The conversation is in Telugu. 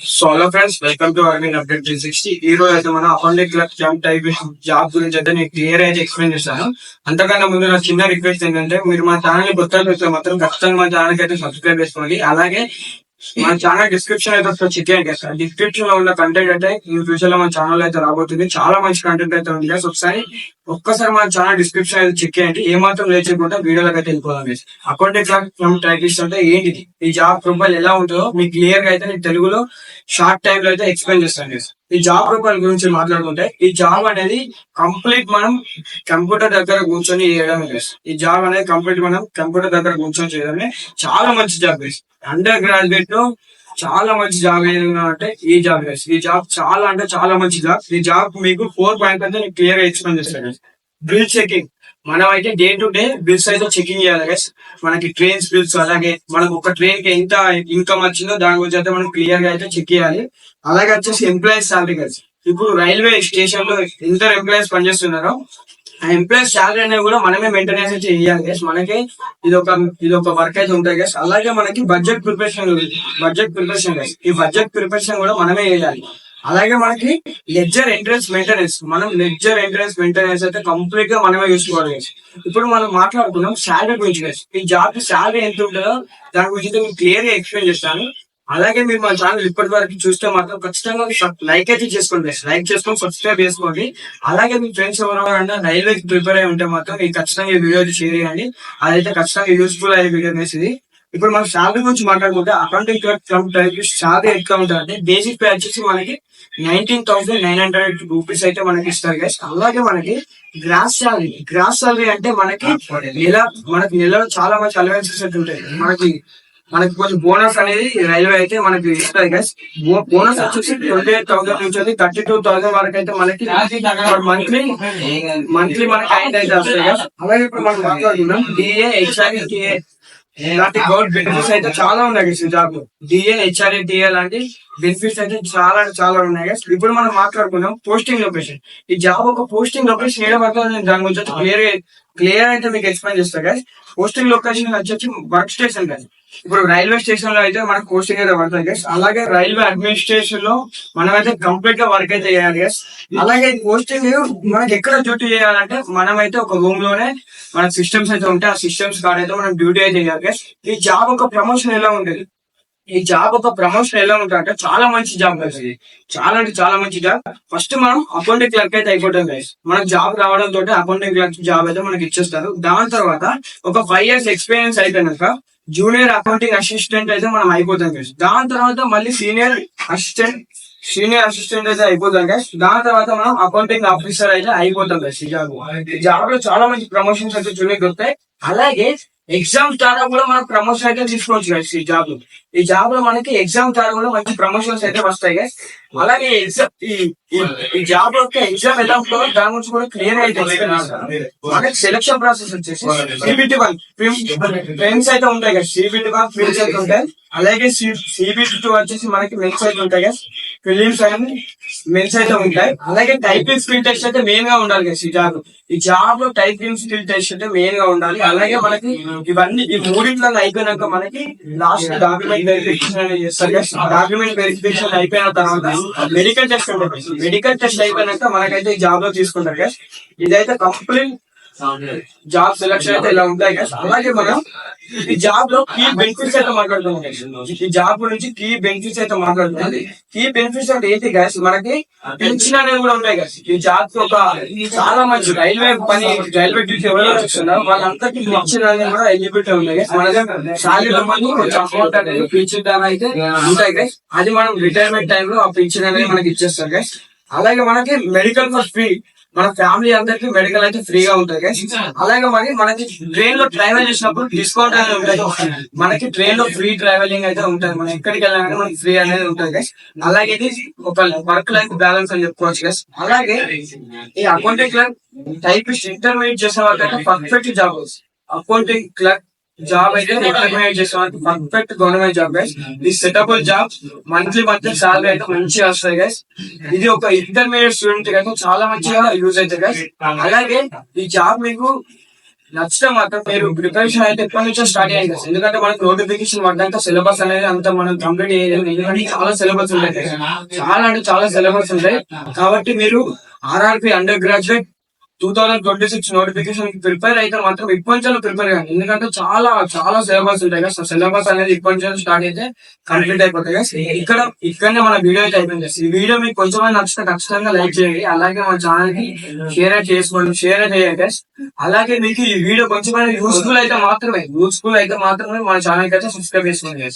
So hello friends welcome to earning update three sixty ఈ రోజు అయితే మన account clerk cum type job గురించి అయితే నేను క్లియర్ అయితే ఎక్స్ప్లెయిన్ చేస్తాను. అంతకన్నా ముందు నా చిన్న రిక్వెస్ట్ ఏంటంటే మీరు మా ఛానల్ కొత్త చూస్తే మాత్రం ఖచ్చితంగా మా ఛానల్ అయితే సబ్స్క్రైబ్ చేసుకోండి. అలాగే మన ఛానల్ డిస్క్రిప్షన్ అయితే వస్తుంది చెక్ చేయండి సార్ డిస్క్రిప్షన్లో ఉన్న కంటెంట్ అయితే ఈ ఫ్యూచర్లో మన ఛానల్ అయితే రాబోతుంది. చాలా మంచి కంటెంట్ అయితే ఉంది కదా ఒకసారి ఒక్కసారి మన ఛానల్ డిస్క్రిప్షన్ అయితే చెక్ చేయండి. ఏ మాత్రం లేచకుండా వీడియోలోకి అయితే వెళ్ళిపోదాం guys. అకౌంట్ ఎగ్జామ్ టైపిస్ట్ అంటే ఏంటిది? ఈ జాబ్ ప్రొఫైల్ ఎలా ఉంటుందో మీకు క్లియర్గా అయితే నేను తెలుగులో షార్ట్ టైం లో అయితే ఎక్స్ప్లెయిన్ చేస్తాను guys. ఈ జాబ్ ప్రొఫైల్ గురించి మాట్లాడుకుంటే ఈ జాబ్ అనేది కంప్లీట్ మనం కంప్యూటర్ దగ్గర కూర్చొని చేయడం ఈ జాబ్ అనేది కంప్లీట్ మనం కంప్యూటర్ దగ్గర కూర్చొని చేయడమే చాలా మంచి జాబ్ అండర్ గ్రాడ్యుయేట్లో చాలా మంచి జాబ్ అంటే ఈ జాబ్ ఈ జాబ్ చాలా అంటే చాలా మంచి జాబ్ ఈ జాబ్ మీకు ఫోర్ పాయింట్ అయితే నేను క్లియర్గా ఎక్స్ప్లెయిన్ చేస్తాను బిల్ చెకింగ్ మనం అయితే డే టు డే బిల్స్ అయితే చెకింగ్ చేయాలి గైస్ మనకి ట్రైన్స్ బిల్స్ అలాగే మనకు ఒక ట్రైన్కి ఎంత ఇన్కమ్ వచ్చిందో దాని గురించి అయితే మనం క్లియర్గా అయితే చెక్ చేయాలి. అలాగే వచ్చేసి ఎంప్లాయీస్ సాలరీ గైస్ ఇప్పుడు రైల్వే స్టేషన్లో ఎంత ఎంప్లాయీస్ పనిచేస్తున్నారో ఆ ఎంప్లాయీస్ శాలరీ అనేది కూడా మనమే మెయింటెనెన్స్ అయితే చేయాలి గైస్ మనకి ఇది ఒక ఇది ఒక వర్క్ అయితే ఉంటాయి గైస్ అలాగే మనకి budget preparation budget preparation guys ఈ బడ్జెట్ ప్రిపరేషన్ కూడా మనమే చేయాలి. అలాగే మనకి లెడ్జర్ ఎంట్రన్స్ మెయింటెనెన్స్ మనం లెడ్జర్ ఎంట్రన్స్ మెయింటెనెన్స్ అయితే కంప్లీట్గా మనమే చూసుకోవాలి ఇప్పుడు మనం మాట్లాడుకున్నాం శాలరీ గురించి ఈ జాబ్ శాలరీ ఎంత ఉంటుందో దాని గురించి అయితే మీకు క్లియర్గా ఎక్స్ప్లెయిన్ చేస్తాను. అలాగే మీరు మా ఛానల్ ఇప్పటి వరకు చూస్తే మాత్రం ఖచ్చితంగా లైక్ అయితే చేసుకోండి లైక్ చేసుకొని సబ్స్క్రైబ్ చేసుకోండి. అలాగే మీ ఫ్రెండ్స్ ఎవరైనా రైల్వే ప్రిపేర్ అయి ఉంటే మాత్రం మీరు ఖచ్చితంగా ఈ వీడియో షేర్ చేయండి. అదైతే ఖచ్చితంగా యూస్ఫుల్ అయ్యే వీడియో ఇది. ఇప్పుడు మనం శాలరీ గురించి మాట్లాడుకుంటే అకౌంటింగ్ టైప్ శాలరీ ఎట్లా ఉంటుంది అంటే బేసిక్ పే వచ్చేసి మనకి nineteen thousand nine hundred rupees అయితే మనకి ఇస్తారు గైస్ అలాగే మనకి గ్రాస్ శాలరీ గ్రాస్ శాలరీ అంటే మనకి నెల మనకి నెలలో చాలా మంచి అలవెన్సెస్ అయితే ఉంటాయి. మనకి మనకి కొంచెం బోనస్ అనేది రైల్వే అయితే మనకి ఇస్తుంది గైస్ బోనస్ వచ్చేసి ట్వంటీ ఎయిట్ థౌసండ్ నుంచి థర్టీ టూ థౌసండ్ వరకు అయితే మనకి మంత్లీ మంత్లీ మనకి ఐదు అయితే వస్తాయి. అలాగే ఇప్పుడు మనం మాట్లాడుతున్నాం డిఏ టిఏ ఇలాంటి గవర్నమెంట్ బెనిఫిట్స్ అయితే చాలా ఉన్నాయి ఈ జాబ్లో డిఏ హెచ్ఆర్ఏ టిఏ లాంటి బెనిఫిట్స్ అయితే చాలా చాలా ఉన్నాయి guys. ఇప్పుడు మనం మాట్లాడుకుందాం పోస్టింగ్ లొకేషన్ ఈ జాబ్ ఒక పోస్టింగ్ లొకేషన్ ఏడ పడుతుంది దాని గురించి క్లియర్ క్లియర్ అయితే మీకు ఎక్స్ప్లెయిన్ చేస్తా guys. పోస్టింగ్ లొకేషన్ వచ్చేసి వర్క్ స్టేషన్ guys. ఇప్పుడు రైల్వే స్టేషన్లో అయితే మనకు పోస్టింగ్ అయితే పడుతుంది గెస్ అలాగే రైల్వే అడ్మినిస్ట్రేషన్లో మనం అయితే కంప్లీట్గా వర్క్ అయితే చేయాలి గెస్ అలాగే పోస్టింగ్ మనకి ఎక్కడ డ్యూటీ చేయాలంటే మనమైతే ఒక రూమ్లోనే మన సిస్టమ్స్ అయితే ఉంటాయి. ఆ సిస్టమ్స్ కాడ అయితే మనం డ్యూటీ అయితే చేయాలి గెస్ ఈ జాబ్ ఒక ప్రమోషన్ ఎలా ఉంటుంది? ఈ జాబ్ ఒక ప్రమోషన్ ఎలా ఉంటుంది చాలా మంచి జాబ్ గైస్ ఇది చాలా అంటే చాలా మంచి జాబ్ ఫస్ట్ మనం అకౌంటింగ్ క్లర్క్ అయితే అయిపోతాం గైస్ మనకు జాబ్ రావడం తోటి అకౌంటింగ్ క్లర్క్ జాబ్ అయితే మనకి ఇచ్చేస్తారు. దాని తర్వాత ఒక ఫైవ్ ఇయర్స్ ఎక్స్పీరియన్స్ అయిపోయినాక జూనియర్ అకౌంటింగ్ అసిస్టెంట్ అయితే మనం అయిపోతాం గైస్ దాని తర్వాత మళ్ళీ సీనియర్ అసిస్టెంట్ సీనియర్ అసిస్టెంట్ అయితే అయిపోతాం గైస్ దాని తర్వాత మనం అకౌంటింగ్ ఆఫీసర్ అయితే అయిపోతాం గైస్ జాబ్ జాబ్లో చాలా మంచి ప్రమోషన్స్ అయితే చూడగలుగుతాయి అలాగే ఎగ్జామ్స్ ద్వారా కూడా మనం ప్రమోషన్ అయితే తీసుకోవచ్చు గైస్ ఈ జాబ్ ఈ జాబ్లో మనకి ఎగ్జామ్ ద్వారా కూడా మంచి ప్రమోషన్స్ అయితే వస్తాయి గైస్ అలాగే ఎగ్జామ్ ఈ జాబ్ యొక్క ఎగ్జామ్ ఎలా ఉంటుందో దాని గురించి కూడా క్లియర్ అయితే మనకి సెలక్షన్ ప్రాసెస్ వచ్చేసి సిబిటి వన్ ఫ్రెండ్స్ అయితే ఉంటాయి కదా సిబిటి వన్ ఫిల్మ్స్ అయితే ఉంటాయి. అలాగే సిబిటి టూ వచ్చేసి మనకి మెన్స్ అయితే ఉంటాయి కదా ఫిలిమ్స్ అని మెన్స్ అయితే ఉంటాయి. అలాగే టైపింగ్ స్కిల్ టెస్ట్ అయితే మెయిన్గా ఉండాలి కదా ఈ జాబ్ ఈ జాబ్లో టైపింగ్ స్కిల్ టెస్ట్ అయితే మెయిన్గా ఉండాలి. అలాగే మనకి ఇవన్నీ ఈ మూడింట్లో అయిపోయినాక మనకి last document verification document verification అయిపోయిన తర్వాత మెడికల్ టెస్ట్ ఉంటుంది మెడికల్ టెస్ట్ అయిపోయినాక మనకైతే జాబ్లో తీసుకుంటారు కదా ఇదైతే కంప్లీట్ జాబ్ సెలక్షన్ అయితే ఇలా ఉంటాయి కదా అలాగే మనం ఈ జాబ్లో కీ బెనిఫిట్స్ అయితే మాట్లాడుతున్నాం. ఈ జాబ్ గురించి కీ బెనిఫిట్స్ అయితే మాట్లాడుతున్నాం. కీ బెనిఫిట్స్ అంటే ఏంటి గాయస్ మనకి పెన్షన్ అనేవి కూడా ఉంటాయి కదా ఈ జాబ్ ఒక చాలా మంచి రైల్వే పని రైల్వే డ్యూటీ ఎవరైనా చేస్తున్నారు వాళ్ళందరికీ పెన్షన్ అనేది కూడా ఎలిజిబిలిటీ ఉన్నాయి guys. మన దగ్గర శాలరీ మనీ కొంచెం అమౌంట్ అనేది పెన్షన్ అయితే ఉంటాయి గైస్ అది మనం రిటైర్మెంట్ టైంలో ఆ పెన్షన్ అనేది మనకి ఇచ్చేస్తారు గైస్ అలాగే మనకి మెడికల్ ఫర్ ఫ్రీ మన ఫ్యామిలీ అందరికి మెడికల్ అయితే ఫ్రీగా ఉంటుంది. అలాగే మరి మనకి ట్రైన్లో ట్రావెల్ చేసినప్పుడు డిస్కౌంట్ అనేది ఉంటుంది మనకి ట్రైన్లో ఫ్రీ ట్రావెలింగ్ అయితే ఉంటుంది మనం ఎక్కడికి వెళ్ళాలంటే మనకి ఫ్రీ అనేది ఉంటుంది గైస్ అలాగే ఇది ఒక వర్క్ లైఫ్ బ్యాలెన్స్ అని చెప్పుకోవచ్చు గైస్ అలాగే ఈ అకౌంటింగ్ క్లర్క్ టైపిస్ట్ ఇంటర్మీడియట్ చేసే వాళ్ళకి perfect job accounting clerk job అయితే పర్ఫెక్ట్ గవర్నమెంట్ జాబ్ గైస్ ఈ suitable job monthly monthly salary అయితే మంచిగా వస్తాయి గైస్ ఇది ఒక ఇంటర్మీడియట్ స్టూడెంట్ అయితే చాలా మంచిగా యూజ్ అవుతుంది గైస్ అలాగే ఈ జాబ్ మీకు నచ్చితే మాత్రం మీరు ప్రిపరేషన్ అయితే ఎప్పటి నుంచో స్టార్ట్ అయ్యింది guys. ఎందుకంటే మనకు నోటిఫికేషన్ పడ్డాక సిలబస్ అనేది అంత మనం కంప్లీట్ చేయలేదు ఎందుకంటే చాలా సిలబస్ ఉంటాయి. చాలా అంటే చాలా సిలబస్ ఉంటాయి. కాబట్టి మీరు RRB under graduate two thousand twenty six notification prepare అయితే మాత్రం ఇప్పటి ప్రిపేర్ కానీ ఎందుకంటే చాలా చాలా సిలబస్ ఉంటాయి కదా సిలబస్ అనేది ఇప్పటి నుంచి స్టార్ట్ అయితే కంప్లీట్ అయిపోతాయి guys. ఇక్కడ ఇక్కడనే మన వీడియో అయితే అయిపోయింది. ఈ వీడియో మీకు కొంచెం నచ్చితే ఖచ్చితంగా లైక్ చేయండి అలాగే మన ఛానల్కి షేర్ చేసుకోండి షేర్ చేయండి. అలాగే మీకు ఈ వీడియో కొంచెం యూస్ఫుల్ అయితే మాత్రమే యూస్ఫుల్ అయితే మాత్రమే మన ఛానల్కి అయితే సబ్స్క్రైబ్ చేసుకోండి.